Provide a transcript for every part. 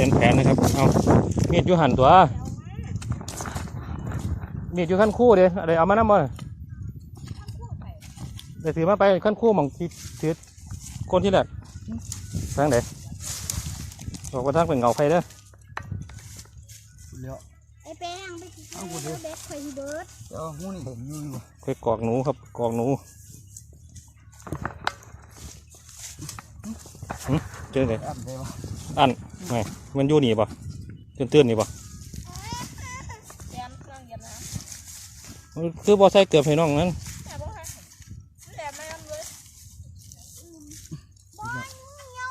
เป็นแผนนะครับ เอามีดอยู่หันตัว มีดอยู่ขั้นคู่เด้อะไรเอามาน้ำมาเดี๋ยวถือมาไปขั้นคู่หมองที่ถือคนที่แรกทางไหนบอกว่าทางเป็นเงาไฟเด้อเดี๋ยวไอ้แป้งไปกินข้าวเบิร์ดข่อยสิเบิร์ดเดี๋ยวหูนี่ผมอยู่อยู่ไปกอกหนูครับกอกหนูหึเจอเลยแอมได้ปะ อันไม่มันอยู่นี่ปะตื่นตื่นๆนี่ปะเรียนเครื่องเรียนนะมันคือบอใส่เกือบให้น้องนั้นแต่บ่ให้แหลมไม่อันเลยบอลเงา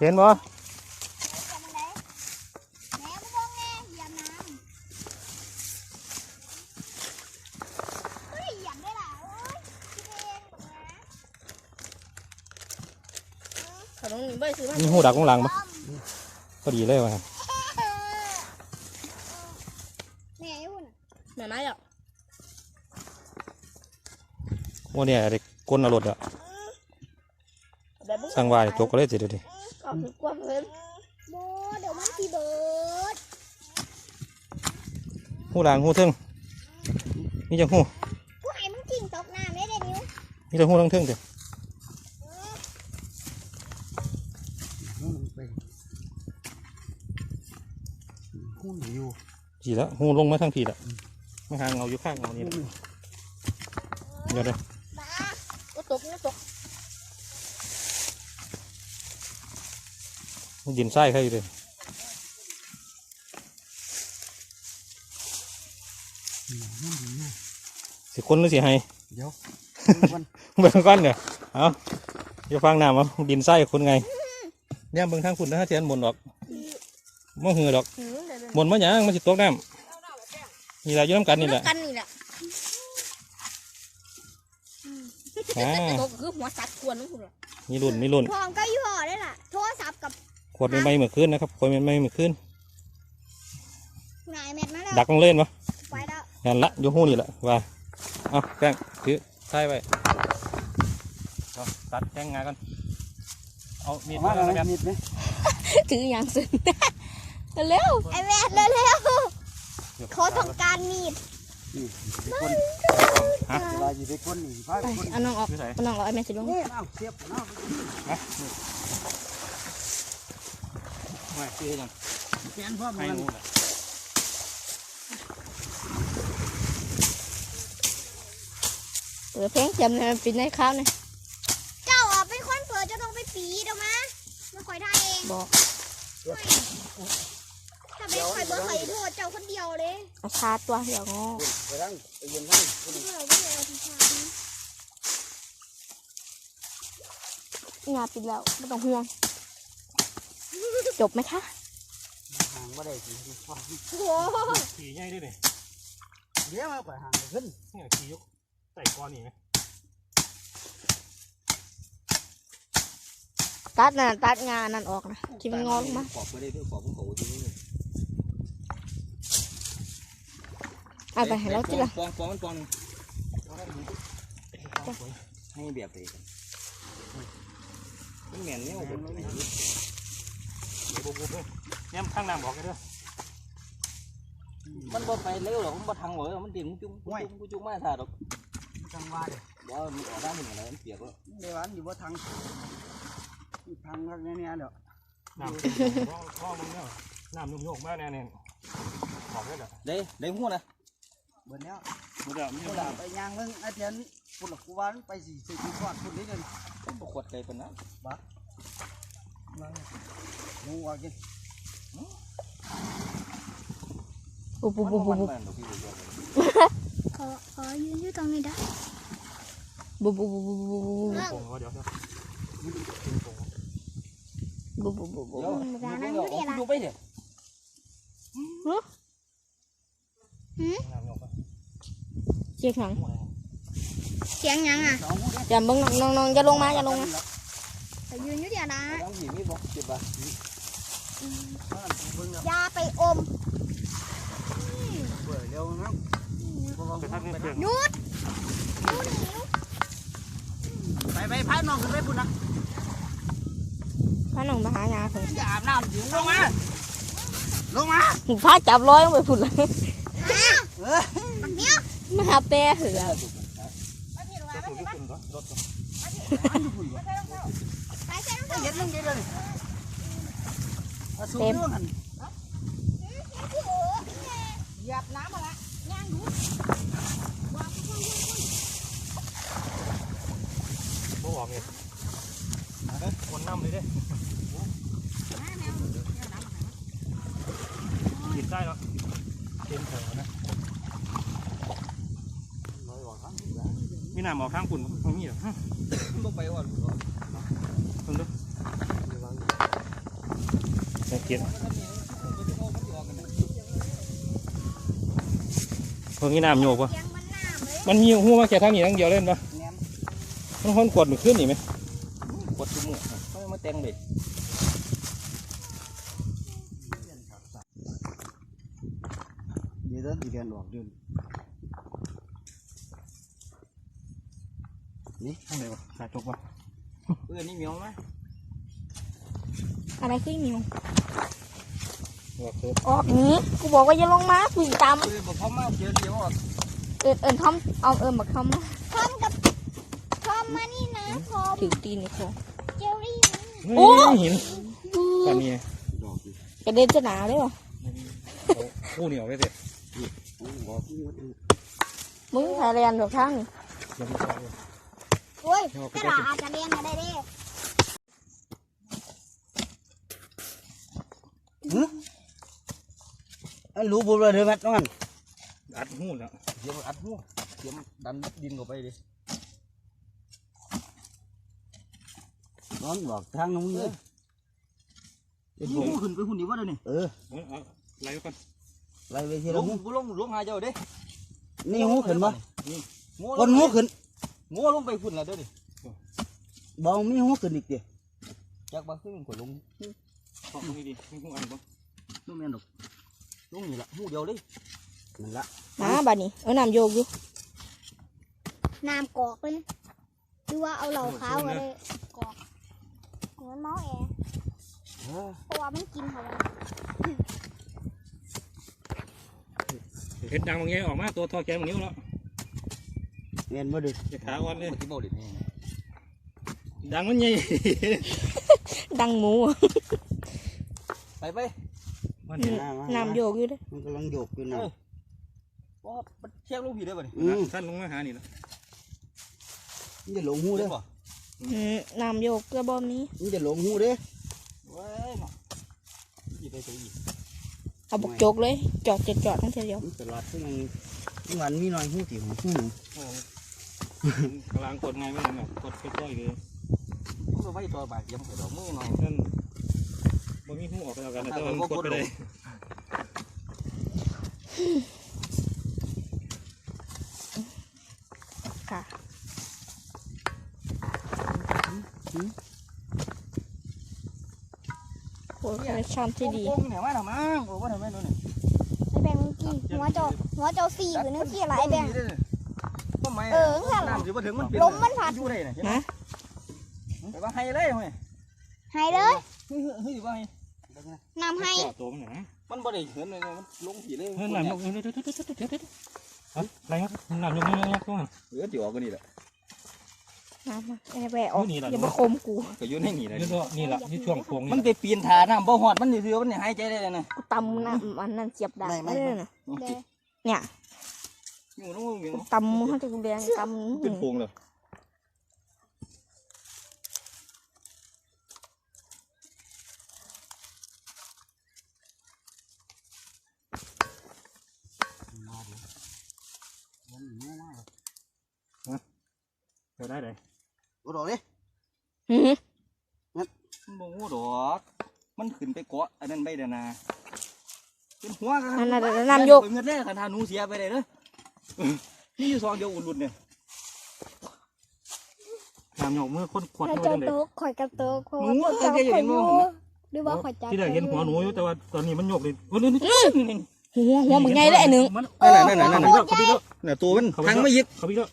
เห็นบ่แม่บ่บ่แง่อย่าน้ำเฮ้ยอยากได้ล่ะโอ้ยคิดเองบอกนะ ขนมนี่ ไม่ซื้อมามีหูดักข้างหลังปะพอดีเลยว่ะแม่อยู่น่ะแม่ไม้อะว่าเนี่ยเด็กก้นเอารถอะแบบบุ้งสั่งวายจกก็เลยสิเดี๋ยวดิก็คือกว้างเลยโบเดี๋ยวมันสิเบิร์ดหูหลังหูเทึงนี่จังหูกูให้มึงทิ้งตกน้ำได้เด้นิ้วนี่จังหูทั้งเทึงเดียว หูมันไปหูนี่อยู่ จีแล้วหูลงมาทั้งทีละไม่ห่างเงาอยู่ข้างเงานี่หูแหละนี่เดี๋ยวเดี๋ยวบ้าก็ตกก็ตกมันดินไส้ใครอยู่เลยหูนี่อยู่สิคนหรือสิให้เดี๋ยวมันเบิ่งก้อนเนี่ยเอาอย่าฟังน้ำเอาดินไส้คนไงเนี่ยเบิ่งทางฝุ่นนะฮะเทียนหมนออกม่หือดอก หืมเลยหมนมาหยังมันสิตกน้ำนี่แหละอยู่น้ำกันนี่แหละกันนี่แหละอ่าตกคือหัวสัตว์กวนนั่นคุณมีรุ่นมีรุ่นพร้อมก็อยู่ห่อได้ล่ะโทรศัพท์กับขวดใหม่ๆเมื่อคืนนะครับขวดใหม่ๆเมื่อคืนนายแม็ดมาแล้วดักลงเล่นปะไปแล้วนั่นละอยู่หูนี่แหละว่าเอาแป้งถือใส่ไว้เอาตัดแป้งงานกันเอามีดมามาแล้แล้ววนะกันมีดไหมถืออย่างซึ้ง เร็วไอ้แม็ดเร็วๆขอต้องการมีดนี่ไปคนฮะเวลาอยู่ไปคนนี่พาไปคนเอาน้องออกคือใส่เอาน้องออกไอ้แม่สิลงนี่เอาเสียบเนาะไม่คือยังแฟนพ่อให้มันงูน่ะเปิดเพลงเต็มเลยปิดในข้าวเนี่ยเจ้าอะเป็นคนเปิดจะต้องไปปีเดี๋ยวมาไม่ค่อยได้เองบอก ถ้าเป็นข่อยเบิร์ดข่อยโทษเจ้าคนเดียวเลยเอาชาตัวเหี่ยวงอไปทั้งไปยืนทั้งคนเมื่อไหร่ที่เราทีชาดีงานปิดแล้วไม่ต้องห่วง จบไหมคะห่างบ่ได้สิพ่อโอ้โหขี่ง่ายด้วยนี่เดี๋ยวมาไปห่างขึ้นเนี่ยขี่ยกใส่ก้อนนี่ไหมตัดน่ะตัดงานนั่นออกนะที่มันงอลงมาขอบไปได้ด้วยขอบของเขาที่นี่ เอาไปให้เราทีละฟองฟองมันฟองให้แบบนี้มันเหม็นเนี่ยผมเดี๋ยวบุบบุบเลยเนี่ยข้างน้ำบอกกันเด้อมันบ่ไปเร็วหรอกมันบ่ทางหมดมันดิ่งจุ้งจุ้งจุ้งมาถ่าดอกทางว่าเดี๋เดี๋ยวมันออกได้มันอะไรมันเปียกแล้วยววันอยู่ว่าทางทางรักเนี่ยเดี๋ยวน้ำเป็นพ่อพ่อมึงเนี่ยน้ำนุ่มโยกมากแน่เนี่ยบอกได้เหรอได้ได้หัวนะ เบิดแล้วมึงเดี๋ยวมึงเวเดี๋ลายวไปย่างเบิ่งอาจารย์ปุ่นละกูวันไปสี่สิบกว่าปุ่นนี้เลยมันบ่ขวดไกลปานนั้นงูว่ากินบุบบุมับนบุบ่บมันบุบมันดอกพี่เดียวขอขอยืนอยู่ตรงนี้ได้บุบบุบบุบบุบบุบโป่งเดี๋ยวเดี๋ยวบุบบุบบุบบุบเดี๋ยวมันบ่เอาอยู่ไปเด้น้ำโยกไป เจียกหนังเสียงยังอะสองงูอย่าเบิ่งน้องน้องอย่าลงมาอย่าลงมาขอยืนอยู่เดี๋ยวนะทางผีมีบ่เจ็บบ่เบิ่งแล้วอย่าไปอมเปิดเร็วนะไปทางนี้เปลือกหยุดไปไปพายน้องขึ้นไปปุ่นนะพาน้องมาหายาเพิ่นอย่าอาบน้ำถึงลงมาลงมาหนูพาจับร้อยลงไปพุ่นเลยเอ้ย มาหาแปรเหือเห็มึงดีเลยาสูงลงหันหยับน้ำมาละย่างดูบ่บอกเลยเด้อคนน้ำเลยเด้อกินได้เนาะเต็มแถวนะ มีน้ำออกข้างปุ่นตรงนี้เหรอฮะบ่ไปว่าตรงนี้สังเกตตรงนี้น้ำโยกปะเสียงมันน้ำเลยมันมีหัวมาแค่ทางนี้ทางเดียวเล่นปะแหนมมันคนกดมันขึ้นนี่ไหม กดจมูกเขามาแต่งเด็ก เดี๋ยวเดินเดือนออกเดือน นี่ทางไหนวะขาจกปะเพื่อนนี่เหมียวไหมอะไรขึ้นมิวหัวโคตรออกหนี้กูบอกว่าอย่าลงมาถูกตามเพื่อนบอกเขามาเจอเดียวอะเอินเอินทอมเอาเอินบักทอมมาพร้อมกับพร้อมมานี่นะพร้อมถือตีนในคอเจลลี่นะโอ้หินตอนนี้ดอกอยู่กระเด็นจะหนาวได้ป่ะคู่เหนียวไปเสร็จดอกที่มันมึงไทยแลนด์แบบทั้ง โอ้ยเอาไปกระได้ดาษอาจจะเรียงมาได้เด้อันรู้บุญเลยเด้อแม่น้องอันอัดหูแล้วเดี๋ยวอัดหัวเดี๋ยวดันดินเข้าไปดิร้อนบอกทางน้องเลยนี่หูขึ้นไปหุ่นดีว่าเดี๋ยวนี้เออเอาเอาไล่ไปก่อนไล่ไปทีลละงหูลงลงหาเจ้าเด้นี่หูขึ้นบ่งัวคนหูขึ้น งัวลงไปหุ่นแล้วเด้อดิบ่มีหูขึ้นอีกเดียวจากบ้านขึ้นก็ลงขอบนี่ดีมีหูอันบ่นู่นแม่นดอกลงนี่ละหูเดียวเลยนั่นละมาบัดนี้เอาน้ำโยกอยู่น้ำกอกเลยหรือว่าเอาเหล่าขาวมาเลยกอกเหมือนเมาแอร์เออเพราะว่ามันกินเขาแล้วเห็นดังบางแง่ออกมาตัวทอแกมนิ้วแล้ว เงินบ่ดึกจะขาอ่อนเลยปฏิบัตินี่ดังมันใหญ่ดังหมู ไปไปมันอืมน้ำโยกอยู่เด้อมันกำลังโยกอยู่นะว่ามันเช็คลงผีได้ป่ะนี่อืมท่านลงมาหานี่แล้วมันจะหลงหูเด้อป่ะอืมน้ำโยกกระบอมนี้มันจะหลงหูเด้อเว้ยเนาะอีไปตัวอีเอาบุกโจกเลย จอดจอดจอดทั้งเดียวมันตลอดที่มันมันหวานมีหน่อยหูติหูหูหนู กำลังกดไงไม่ได้แบบกดค่อยๆเลยมึงไปไว้ตัวบ่ายเยี่ยมกับดอกมือหน่อยท่านบ่มีหูออกไปแล้วกันแต่ว่ามันกดไปได้ค่ะโอ้ยคอลเลคชั่นที่ดีโกงเนี่ยมาทำมั่งโอ้ว่าทำไมนู่นเนี่ยไอแบงค์มึงกี่หัวเจาหัวเจาสี่หรือนึกที่อะไรไอแบงค์ ทำไมเออนั่นแหละน้ำถือว่าถึงมันลมมันพัดอยู่ได้เนี่ยฮะไปว่าให้เลยเฮ้ยหายเลยเฮ้ยเฮ้ยว่าให้น้ำให้ตัวมันหนามันบ่ได้เหินเลยมันลงผีเลยเฮ้ยน้ำยกเดี๋ยวเดี๋ยวเดี๋ยวเดี๋ยวเดี๋ยวเดี๋ยวอะไรครับน้ำยกยกยกตัวเหลือที่ออกก็นี่แหละน้ำมาไอ้แหวะออกนี่ล่ะอย่ามาคมกูก็อยู่ในนี่แหละนี่ตัวนี่แหละที่ช่วงโค้งมันนี่ไปปีนถาน้ำบ่หอดมันนี่คือมันนี่หายใจได้เลยนะกูตำน้ำอันนั้นเสียบดาบไม่ได้นะเด้เนี่ย อยู่นู้นอยู่กูตำเขาจะกูแดงตำเป็นโพงเลยเดี๋ยวได้เลยบ่ดอกเลยหืมมันบ่งูดอกมันขึ้นไปเกาะอันนั้นใบเดนาเป็นหัวกันนั่นน่ะน้ำโยกเงินได้คันทาหนูเสียไปเลยเด้อ นี่อยู่ซองเดียวอุ่นรุ่นเนี่ยน้ำยกมือคนขวดข่อยเท่าเจ้านั้นเลยโต๊ะข่อยกระโต๊ะข่อยหนูว่าก็แค่อยู่ในมือหรือว่าข่อยจับที่ได้เห็นหัวหนูอยู่แต่ว่าตอนนี้มันยกเลยโอ้ยนี่นี่นี่หัวหัวมึงไงเลยไอ้หนึ่งมันนั่นน่ะนั่นน่ะเขาพี่แล้วน่ะตัวมันทางไม่ยึดเขาพี่แล้ว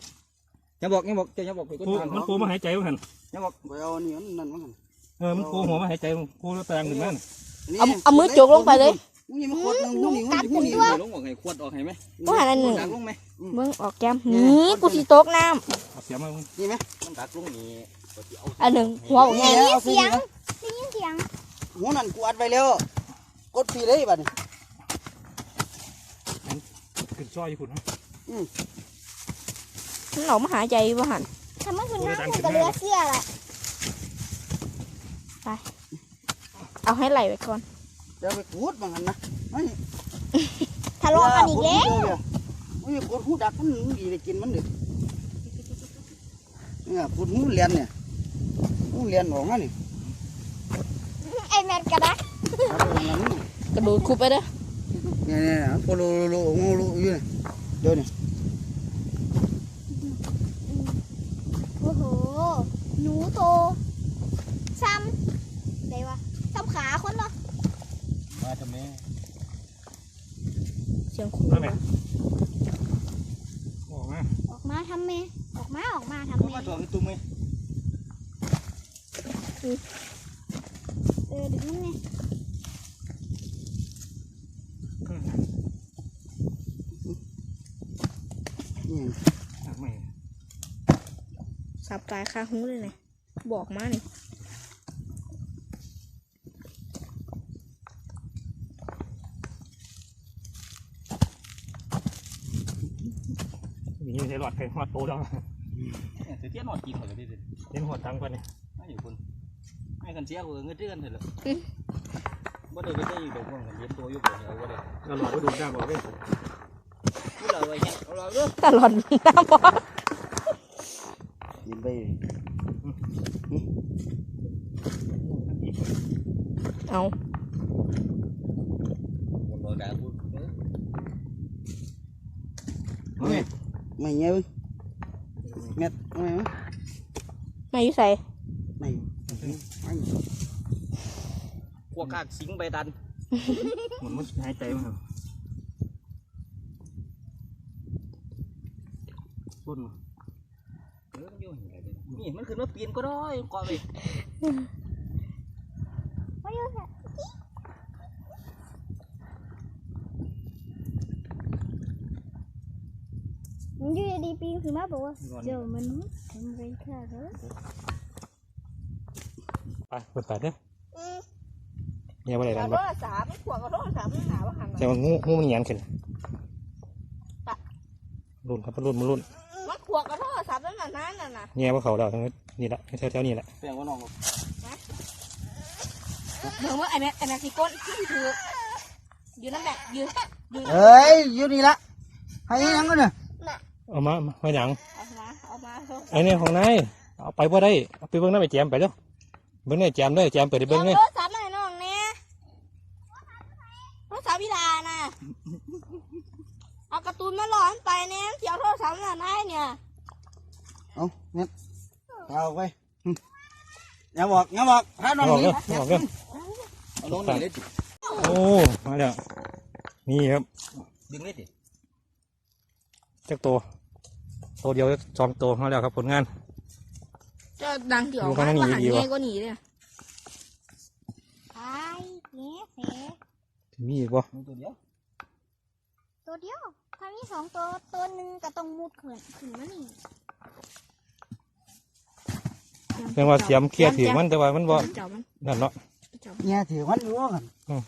อย่าบอกอย่าบอกอย่าบอกไปมันโผล่มาหายใจว่าหันอย่าบอกไปเอาอันนี้อันนั่นมันเเออมันโผล่หัวมาหายใจมันโผล่แล้วแปลงขึ้นมาน่ะเอาเอามือจกลงไปเลย มึงนี่มาขวดหนึงมึงนี่มึงนี่มึงนี่เอาลงออกให้ขวดออกให้ไหมก็หาอันหนึ่งดักลงไหมเบิ่งออกแก้มนี่กูสิตกน้เอาเสียมามึงนี่ไหมมันดักลงนี่ก็สิเอาำอันหนึ่งหัวออกไงได้ยินเสียงได้ยินเสียงหัวนั่นกูอัดไว้แล้วกดปีเลยบัดนี้ขึ้นซอยอยู่พุ่นนะมันออกมาหายใจบ่หันทำไมคุณน้ำมันก็เหลือเสื้อละเอาให้ไหลไว้ก่อน เดี๋ยวไปขูดบางอันนะไม่ทะเลาะกันอีกแล้วไม่ขูดหูดักมันดีได้กินมันเด็ดเนี่ยขูดหูเลียนเนี่ยหูเลียนออกมานี่ไอแมทกระดักเอาไปทางนั้นนี่กระโดดคุบไปเด้อเนี่ยเนี่ยเนี่ยโปโลโลโลงูโลอยู่นี่เดี๋ยวนี่โอ้โหหนูโตซ้ำไหนวะซ้ำขาคนเนาะ มาทำไมเสียงขู่มาแม่ออกมาออกมาทำเมออกมาออกมาทำเอาเมมาตัวให้ตุ้มไหมเออดึงมันไงนี่หักไม่สับปลายคาหูเลยเนี่ยบอกมานี่อย่างนี้ใช้ หลอดไข่หอดโตดังเนี่ยเสียเตี้ยนอนกินหมดเลยดิเล่นหัวตังกันเนี่ยไม่อยู่คุณไม่กันเสียกูเงินเดือนเถอะเลยบ่ได้ไปได้อยู่ดอกมันกันเลี้ยงตัวอยู่บ่เอาบ่ได้เราหลอดก็ดูได้บอกเลยกูเลยไว้เนี่ยเอาเราเด้อตลอดน้ำบ่กินไปเอา บ่รอด่ากูเด้อ มาแม่ ไม่เงี้ยเว้ยเม็ดไม่ไหมไม่อยู่ใส่ไม่ไม่พวกกากสิงใบดันเหมือนมันหายใจมาครับต้นมาเออมันอยู่เห็นอะไรนี่มันขึ้นมาปีนก็ได้ก่อนไปว่าอยู่เนี่ย มันอยู่ดีๆปีนขึ้นมาบอกว่าเดี๋ยวมันทำไรค่ะเด้อไปเปิดตาเด้อเนี่ยว่าอะไรดันโทบ่รศัพท์ขวางกับโทรศัพท์มันหาว่าหันแต่ว่างูงูมันเหยียนขึ้นรุ่นครับรุ่นมันรุ่นมันขวางกับโทรศัพท์นั่นน่ะนั่นน่ะนะเนี่ยว่าเขาเราทั้งนี่แหละแถวๆนี่แหละแปลงว่าน้องเดี๋ยวว่าไอ้แม็กไอ้แม็กซิโก้ที่ถืออยู่นั่นแหละยืนยืนเอ้ยอยู่นี่ละให้ยังกันเนี่ย เอามามาไม่หยังเอามาเอามาเถอะไอ้เนี่ยของนายเอาไปบ่ได้เอาไปเบิ่งน้ำไปแจมไปเด้อเบิ่งได้แจมเด้อแจมเปิดได้เบิ่งเลยโทรศัพท์มาให้น้องเนี่ยโทรศัพท์พิลาน่ะเอาการ์ตูนมาหลอนไปเนี่ยเสียวโทรศัพท์น่ะนายเนี่ยเอาเม็ดเอาไปอย่าบอกอย่าบอกพาน้องบอกนี่เด้อบอกเด้อเอาลงนี่เลยโอ้มาแล้วนี่ครับดึงเลยดิจักตัว ตัวเดียวสองตัวมาแล้วครับผลงานจะดังเกี่ยวดูกัข้างนหน้าว่าหนีหันดีวะง่ายกว่าหนีเลยไอ้เงี้ยเสมีอีกบ่ตัวเดียวตัวเดียวถ้ามีสองตัวตัวหนึ่งก็ต้องมุดขึ้นขึ้นมานี่เรียกว่าเสียมเคลียร์ถือมันแต่ว่ามันบ่เจ้ามันนั่นเนาะเจ้าเนี่ยถือมันอยู่กันอืม